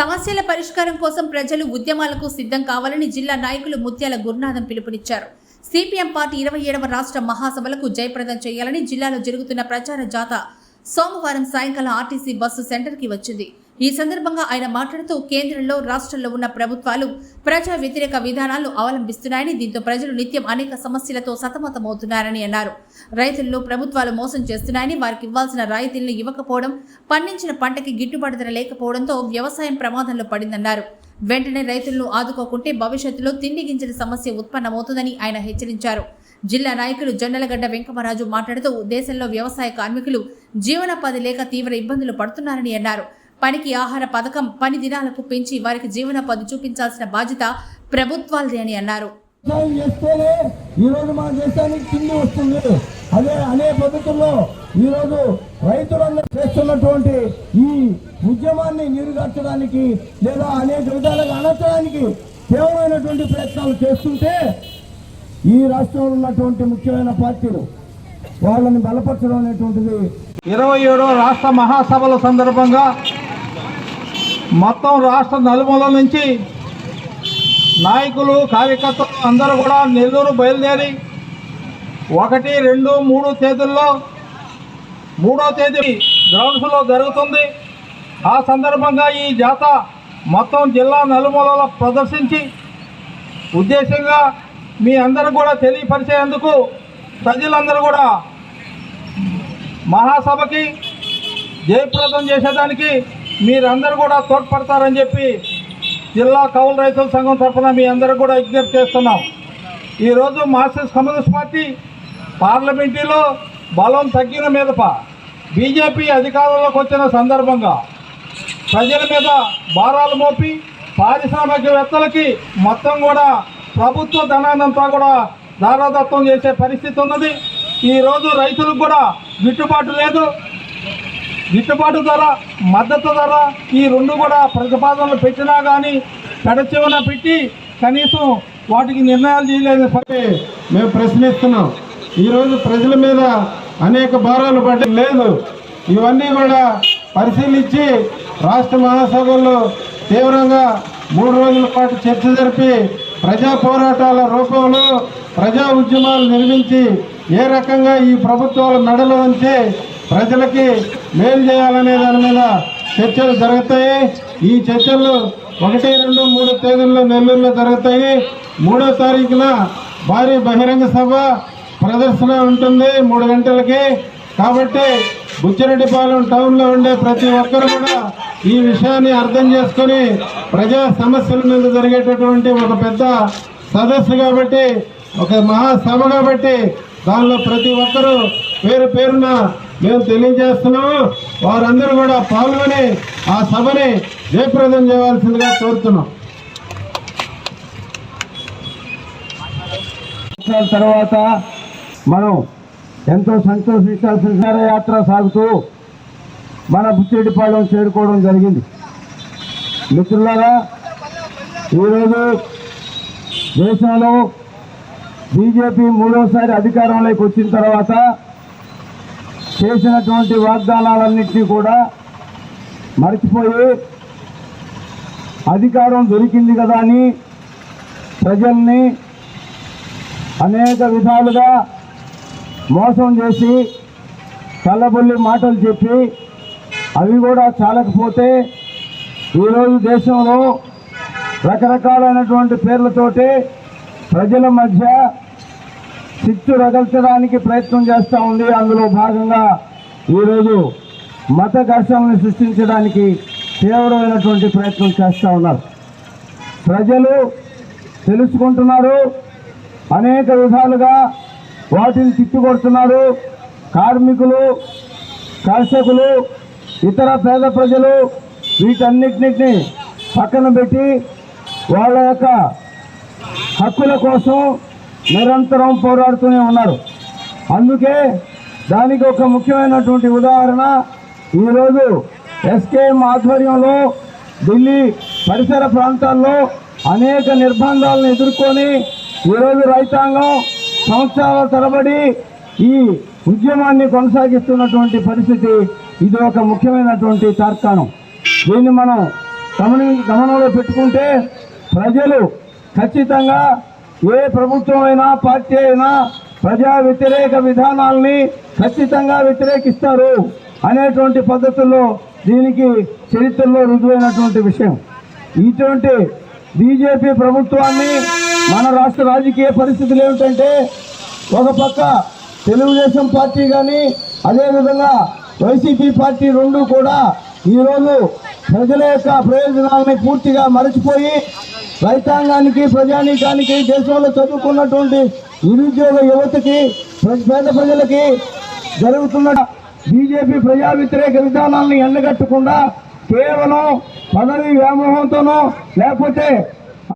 సమస్యల పరిష్కారం కోసం ప్రజలు ఉద్యమాలకు సిద్ధం కావాలని జిల్లా నాయకులు ముత్యాల గురునాథం పిలుపునిచ్చారు. సిపిఎం పార్టీ ఇరవై ఏడవ రాష్ట్ర మహాసభలకు జయప్రదం చేయాలని జిల్లాలో జరుగుతున్న ప్రచార జాత సోమవారం సాయంకాలం ఆర్టీసీ బస్సు సెంటర్కి వచ్చింది. ఈ సందర్భంగా ఆయన మాట్లాడుతూ కేంద్రంలో రాష్ట్రంలో ఉన్న ప్రభుత్వాలు ప్రజా వ్యతిరేక విధానాలు అవలంబిస్తున్నాయని దీంతో ప్రజలు నిత్యం అనేక సమస్యలతో సతమతమవుతున్నారని అన్నారు. రైతుల్లో ప్రభుత్వాలు మోసం చేస్తున్నాయని వారికి ఇవ్వాల్సిన రాయితీలను ఇవ్వకపోవడం పండించిన పంటకి గిట్టుబాటు ధర లేకపోవడంతో వ్యవసాయం ప్రమాదంలో పడిందన్నారు. వెంటనే రైతులను ఆదుకోకుంటే భవిష్యత్తులో తిండి గింజల సమస్య ఉత్పన్నమవుతుందని ఆయన హెచ్చరించారు. జిల్లా నాయకులు జొన్నలగడ్డ వెంకమరాజు మాట్లాడుతూ దేశంలో వ్యవసాయ కార్మికులు జీవనోపాధి లేక తీవ్ర ఇబ్బందులు పడుతున్నారని అన్నారు. పనికి ఆహార పథకం పని దినాలకు పెంచి వారికి జీవనోపాధి చూపించాల్సిన బాధ్యత ప్రభుత్వాలది అని అన్నారు. చేస్తేనే ఈ రోజు మన దేశానికి తిండి వస్తుంది. అదే అనే పద్ధతుల్లో ఈ రోజు రైతులందరూ చేస్తున్నటువంటి ఈ ఉద్యమాన్ని నీరుగార్చడానికి లేదా అనేక విధాలుగా అణచడానికి తీవ్రమైనటువంటి ప్రయత్నాలు చేస్తుంటే ఈ రాష్ట్రంలో ఉన్నటువంటి ముఖ్యమైన పార్టీలు వాళ్ళని బలపరచడం అనేటువంటిది. ఇరవై ఏడో రాష్ట్ర మహాసభల సందర్భంగా మొత్తం రాష్ట్ర నలుమూల నుంచి నాయకులు కార్యకర్తలు అందరూ కూడా నెల్లూరు బయలుదేరి ఒకటి రెండు మూడు తేదీల్లో మూడో తేదీ గ్రౌండ్స్లో జరుగుతుంది. ఆ సందర్భంగా ఈ జాత మొత్తం జిల్లా నలుమూలల ప్రదర్శించి ఉద్దేశంగా మీ అందరూ కూడా తెలియపరిచేందుకు ప్రజలందరూ కూడా మహాసభకి జయప్రదం చేసేదానికి మీరందరూ కూడా తోడ్పడతారని చెప్పి జిల్లా కౌలు రైతుల సంఘం తరఫున మీ అందరూ కూడా విజ్ఞప్తి చేస్తున్నాం. ఈరోజు మార్క్సిస్ట్ కమ్యూనిస్ట్ పార్టీ పార్లమెంటీలో బలం తగ్గిన మీదప బీజేపీ అధికారంలోకి వచ్చిన సందర్భంగా ప్రజల మీద భారాలు మోపి పారిశ్రామికవేత్తలకి మొత్తం కూడా ప్రభుత్వ ధనాన్నంతా కూడా దారాదత్వం చేసే పరిస్థితి ఉన్నది. ఈరోజు రైతులకు కూడా గిట్టుబాటు లేదు. గిట్టుబాటు ధర మద్దతు ధర ఈ రెండు కూడా ప్రతిపాదనలు పెట్టినా కానీ పెడచెవిన పెట్టి కనీసం వాటికి నిర్ణయాలు చేయలేదు సరే మేము ప్రశ్నిస్తున్నాం. ఈరోజు ప్రజల మీద అనేక భారాలు పడ్డ లేదు. ఇవన్నీ కూడా పరిశీలించి రాష్ట్ర మహాసభల్లో తీవ్రంగా మూడు రోజుల పాటు చర్చ జరిపి ప్రజా పోరాటాల రూపంలో ప్రజా ఉద్యమాలు నిర్మించి ఏ రకంగా ఈ ప్రభుత్వాల మెడలు ఉంచి ప్రజలకి మేలు చేయాలనే దాని మీద చర్చలు జరుగుతాయి. ఈ చర్చలు ఒకటి రెండు మూడు తేదీల్లో నెల్లూరులో జరుగుతాయి. మూడో తారీఖున భారీ బహిరంగ సభ ప్రదర్శన ఉంటుంది మూడు గంటలకి. కాబట్టి బుచ్చిరెడ్డిపాలెం టౌన్లో ఉండే ప్రతి ఒక్కరు కూడా ఈ విషయాన్ని అర్థం చేసుకొని ప్రజా సమస్యల మీద జరిగేటటువంటి ఒక పెద్ద సదస్సు కాబట్టి ఒక మహాసభ కాబట్టి దానిలో ప్రతి ఒక్కరూ పేరు పేరున మేము తెలియజేస్తున్నాము వారందరూ కూడా పాల్గొని ఆ సభని జయప్రదం చేయవలసిందిగా కోరుతున్నాం. తర్వాత మనం ఎంతో సంతోషించాల్సిన యాత్ర సాగుతూ మన బుచ్చిరెడ్డిపాళెం చేరుకోవడం జరిగింది. మిత్రులారా ఈరోజు దేశంలో బీజేపీ మూడోసారి అధికారంలోకి వచ్చిన తర్వాత చేసినటువంటి వాగ్దానాలన్నింటినీ కూడా మర్చిపోయి అధికారం దొరికింది కదా అని ప్రజల్ని అనేక విధాలుగా మోసం చేసి కళ్ళబొల్లి మాటలు చెప్పి అవి కూడా చాలకపోతే ఈరోజు దేశంలో రకరకాలైనటువంటి పేర్లతోటి ప్రజల మధ్య చిచ్చు రగల్చడానికి ప్రయత్నం చేస్తూ ఉంది. అందులో భాగంగా ఈరోజు మత ఘర్షణను సృష్టించడానికి తీవ్రమైనటువంటి ప్రయత్నం చేస్తూ ఉన్నారు. ప్రజలు తెలుసుకుంటున్నారు. అనేక విధాలుగా వాటిని తిట్టుకొడుతున్నారు. కార్మికులు కర్షకులు ఇతర పేద ప్రజలు వీటన్నిటిని పక్కన పెట్టి వాళ్ళ యొక్క హక్కుల కోసం నిరంతరం పోరాడుతూనే ఉన్నారు. అందుకే దానికి ఒక ముఖ్యమైనటువంటి ఉదాహరణ ఈరోజు ఎస్కేఎం ఆధ్వర్యంలో ఢిల్లీ పరిసర ప్రాంతాల్లో అనేక నిర్బంధాలను ఎదుర్కొని ఈరోజు రైతాంగం సంవత్సరాల తరబడి ఈ ఉద్యమాన్ని కొనసాగిస్తున్నటువంటి పరిస్థితి ఇది ఒక ముఖ్యమైనటువంటి తార్కాణం. దీన్ని మనం గమని గమనంలో పెట్టుకుంటే ప్రజలు ఖచ్చితంగా ఏ ప్రభుత్వం అయినా పార్టీ అయినా ప్రజా వ్యతిరేక విధానాల్ని ఖచ్చితంగా వ్యతిరేకిస్తారు అనేటువంటి పద్ధతుల్లో దీనికి చరిత్రలో రుజువైనటువంటి విషయం. ఇటువంటి బీజేపీ ప్రభుత్వాన్ని మన రాష్ట్ర రాజకీయ పరిస్థితులు ఏమిటంటే ఒక పక్క తెలుగుదేశం పార్టీ కానీ అదేవిధంగా వైసీపీ పార్టీ రెండు కూడా ఈరోజు ప్రజల యొక్క ప్రయోజనాలని పూర్తిగా మరచిపోయి రైతాంగానికి ప్రజానీకానికి దేశంలో చదువుకున్నటువంటి నిరుద్యోగ యువతకి పేద ప్రజలకి జరుగుతున్న బీజేపీ ప్రజా వ్యతిరేక విధానాలను ఎండగట్టకుండా కేవలం పదవి వ్యామోహంతోనో లేకపోతే